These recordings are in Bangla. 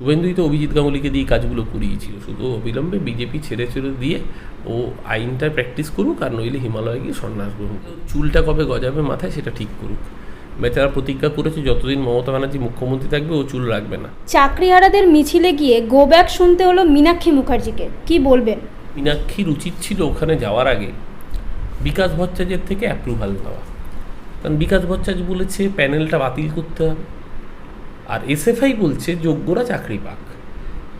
শুভেন্দুই তো অভিজিৎ গাঙ্গুলিকে দিয়ে কাজগুলো করিয়েছিল। শুধু অবিলম্বে বিজেপি ছেড়ে ছেড়ে দিয়ে ও আইনটা প্র্যাকটিস করুক আর নইলে হিমালয়ে গিয়ে সন্ন্যাস গ্রহণ চুলটা কবে গজাবে মাথায় সেটা ঠিক করুক। বেচারা প্রতিজ্ঞা করেছে যতদিন মমতা ব্যানার্জি মুখ্যমন্ত্রী থাকবে ও চুল রাখবে না। চাকরিহারাদের মিছিলে গিয়ে গো ব্যাক শুনতে হলো মীনাক্ষী মুখার্জিকে। কি বলবেন? মীনাক্ষীর উচিত ছিল ওখানে যাওয়ার আগে বিকাশ ভট্টাচার্যের থেকে অ্যাপ্রুভাল নেওয়া। কারণ বিকাশ ভট্টাচার্য বলেছে প্যানেলটা বাতিল করতে হবে। আর এসএফআই বলছে যোগ্যরা চাকরি পাক।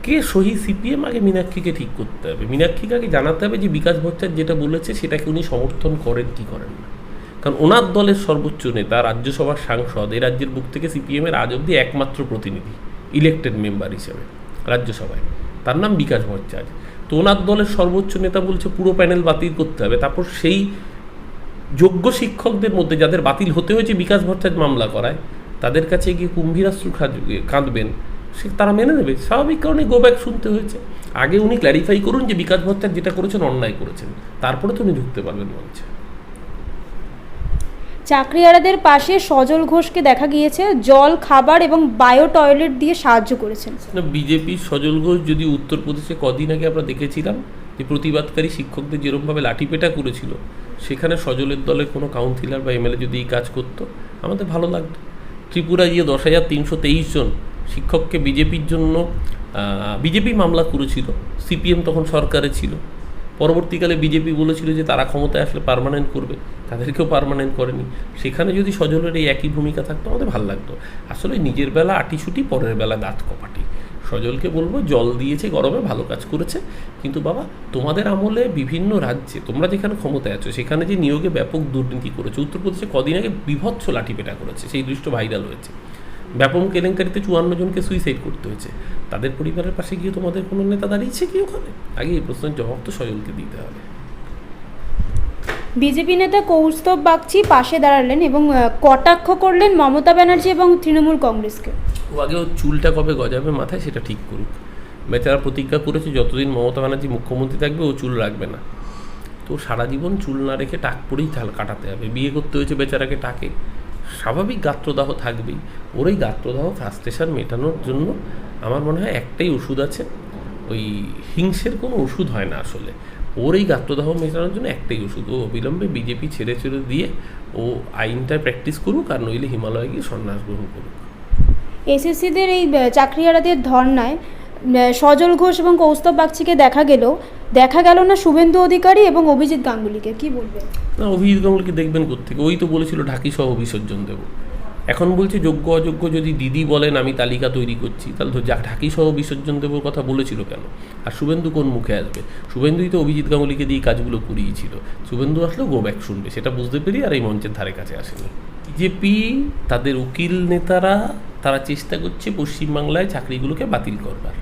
কে সহি সিপিএম আগে মীনাক্ষীকে ঠিক করতে হবে? মীনাক্ষীকে আগে জানাতে হবে যে বিকাশ ভট্টাচার্য যেটা বলেছে সেটাকে উনি সমর্থন করেন কি করেন না। কারণ ওনার দলের সর্বোচ্চ নেতা, রাজ্যসভার সাংসদ, এই রাজ্যের বুক থেকে সিপিএমের আজ অব্দি একমাত্র প্রতিনিধি ইলেক্টেড মেম্বার হিসেবে রাজ্যসভায়। তার নাম বিকাশ ভট্টাচার্য। তো ওনার দলের সর্বোচ্চ নেতা বলছে পুরো প্যানেল বাতিল করতে হবে। তারপর সেই যোগ্য শিক্ষকদের মধ্যে যাদের বাতিল হতে হয়েছে বিকাশ ভট্টাচার্য মামলা করায় তাদের কাছে গিয়ে কুম্ভীরাস্ত্র খাজ- কাঁদবেন সে তারা মেনে নেবে। স্বাভাবিক কারণে গো ব্যাক শুনতে হয়েছে। আগে উনি ক্ল্যারিফাই করুন যে বিকাশ ভট্টাচার্য যেটা করেছেন অন্যায় করেছেন। তারপরে তো উনি ঢুকতে পারবেন মঞ্চে চাকরিহারাদের পাশে সজল ঘোষকে দেখা গিয়েছে। জল খাবার এবং বায়ো টয়লেট দিয়ে সাহায্য করেছেন। না বিজেপির সজল ঘোষ যদি উত্তরপ্রদেশে কদিন আগে আমরা দেখেছিলাম যে প্রতিবাদকারী শিক্ষকদের যেরকমভাবে লাঠিপেটা করেছিল সেখানে সজলের দলের কোনো কাউন্সিলর বা এমএলএ যদি এই কাজ করতো আমাদের ভালো লাগতো। ত্রিপুরা গিয়ে দশ হাজার তিনশো তেইশ জন শিক্ষককে বিজেপির জন্য বিজেপি মামলা করেছিল, সিপিএম তখন সরকারে ছিল। পরবর্তীকালে বিজেপি বলেছিল যে তারা ক্ষমতায় আসলে পারমানেন্ট করবে, তাদেরকেও পারমানেন্ট করেনি। সেখানে যদি সজলের এই একই ভূমিকা থাকতো, আমাদের ভালো লাগতো। আসলে নিজের বেলা আটিছুটি পরের বেলা দাঁত কপাটি। সজলকে বলব, জল দিয়েছে, গরমে ভালো কাজ করেছে। কিন্তু বাবা, তোমাদের আমলে বিভিন্ন রাজ্যে, তোমরা যেখানে ক্ষমতায় আছো, সেখানে যে নিয়োগে ব্যাপক দুর্নীতি করেছে, উত্তরপ্রদেশে কদিন আগে বিভৎস লাঠিপেটা করেছে, সেই দৃশ্য ভাইরাল হয়েছে। ব্যাপক কেলেঙ্কারিতে চুয়ান্ন জনকে সুইসাইড করতে হয়েছে। তাদের পরিবারের পাশে গিয়ে তোমাদের কোনো নেতা দাঁড়িয়েছে কি ওখানে? আগে এই প্রশ্নের জবাব তো সজলকে দিতে হবে। বিজেপি নেতা কৌস্তব বাগচি পাশে দাঁড়ালেন এবং কটাক্ষ করলেন মমতা ব্যানার্জি এবং তৃণমূল কংগ্রেসকে। ও আগে ওর চুলটা কবে গজাবে মাথায় সেটা ঠিক করুক। বেচারা প্রতিজ্ঞা করেছে, যতদিন মমতা ব্যানার্জি মুখ্যমন্ত্রী থাকবে, ও চুল রাখবে না। তো সারা জীবন চুল না রেখে টাক পরেই তাহলে কাটাতে হবে। বিয়ে করতে হয়েছে বেচারাকে টাকে। স্বাভাবিক গাত্রদাহ থাকবেই। ওর এই গাত্রদাহ ফ্রাস্ট্রেশন মেটানোর জন্য আমার মনে হয় একটাই ওষুধ আছে। ওই হিংসের কোনো ওষুধ হয় না আসলে। ওর এই গাত্রদাহ মেটানোর জন্য একটাই ওষুধ। ও অবিলম্বে বিজেপি ছেড়ে ছেড়ে দিয়ে ও আইনটা প্র্যাকটিস করুক আর নইলে হিমালয়ে গিয়ে সন্ন্যাস গ্রহণ করুক। এসএসসিদের এই আহ, চাকরিহারাদের ধর্নায় সজল ঘোষ এবং কৌস্তব বাগচিকে দেখা গেলেও দেখা গেল না শুভেন্দু অধিকারী এবং অভিজিৎ গাঙ্গুলিকে। কি বলবেন? না অভিজিৎ গাঙ্গুলিকে দেখবেন কোথেকে ওই তো বলেছিল ঢাকি সহ বিসর্জন দেব। এখন বলছে যোগ্য অযোগ্য যদি দিদি বলেন, আমি তালিকা তৈরি করছি। তাহলে তো ঢাকি সহ বিসর্জন দেবর কথা বলেছিল কেন? আর শুভেন্দু কোন মুখে আসবে? শুভেন্দুই তো অভিজিৎ গাঙ্গুলিকে দিয়ে কাজগুলো করিয়েছিল। শুভেন্দু আসলেও গো ব্যাক শুনবে, সেটা বুঝতে পেরে আর এই মঞ্চের ধারে কাছে আসেনি। বিজেপি, তাদের উকিল নেতারা, তারা চেষ্টা করছে পশ্চিমবাংলায় চাকরিগুলোকে বাতিল করবার।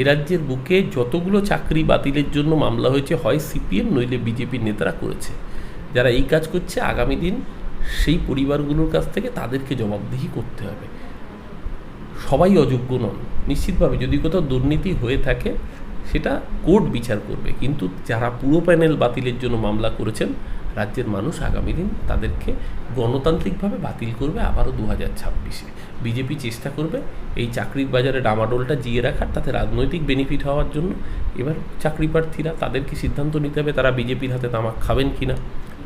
এ রাজ্যের বুকে যতগুলো চাকরি বাতিলের জন্য মামলা হয়েছে, হয় সিপিএম, নইলে বিজেপির নেতারা করেছে। যারা এই কাজ করছে, আগামী দিন সেই পরিবারগুলোর কাছ থেকে তাদেরকে জবাবদিহি করতে হবে। সবাই অযোগ্য নন। নিশ্চিতভাবে যদি কোথাও দুর্নীতি হয়ে থাকে, সেটা কোর্ট বিচার করবে। কিন্তু যারা পুরো প্যানেল বাতিলের জন্য মামলা করেছেন, রাজ্যের মানুষ আগামী দিন তাদেরকে গণতান্ত্রিকভাবে বাতিল করবে আবারও দু হাজার ছাব্বিশে। বিজেপি চেষ্টা করবে এই চাকরির বাজারে ডামাডোলটা জিয়ে রাখার, তাতে রাজনৈতিক বেনিফিট হওয়ার জন্য। এবার চাকরি প্রার্থীরা তাদেরকে সিদ্ধান্ত নিতে হবে, তারা বিজেপির হাতে তামাক খাবেন কিনা।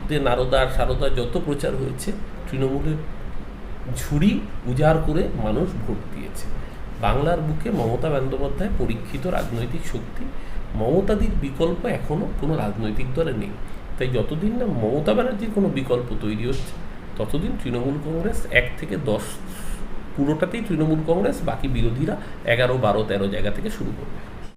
যে নারদা আর সারদা যত প্রচার হয়েছে, তৃণমূলের ঝুড়ি উজাড় করে মানুষ ভোট দিয়েছে। বাংলার বুকে মমতা বন্দ্যোপাধ্যায় পরীক্ষিত রাজনৈতিক শক্তি। মমতাদির বিকল্প এখনও কোনো রাজনৈতিক দলে নেই। তাই যতদিন না মমতা ব্যানার্জির কোনো বিকল্প তৈরি হচ্ছে, ততদিন তৃণমূল কংগ্রেস এক থেকে দশ, পুরোটাতেই তৃণমূল কংগ্রেস, বাকি বিরোধীরা এগারো, বারো, তেরো জায়গা থেকে শুরু করবে।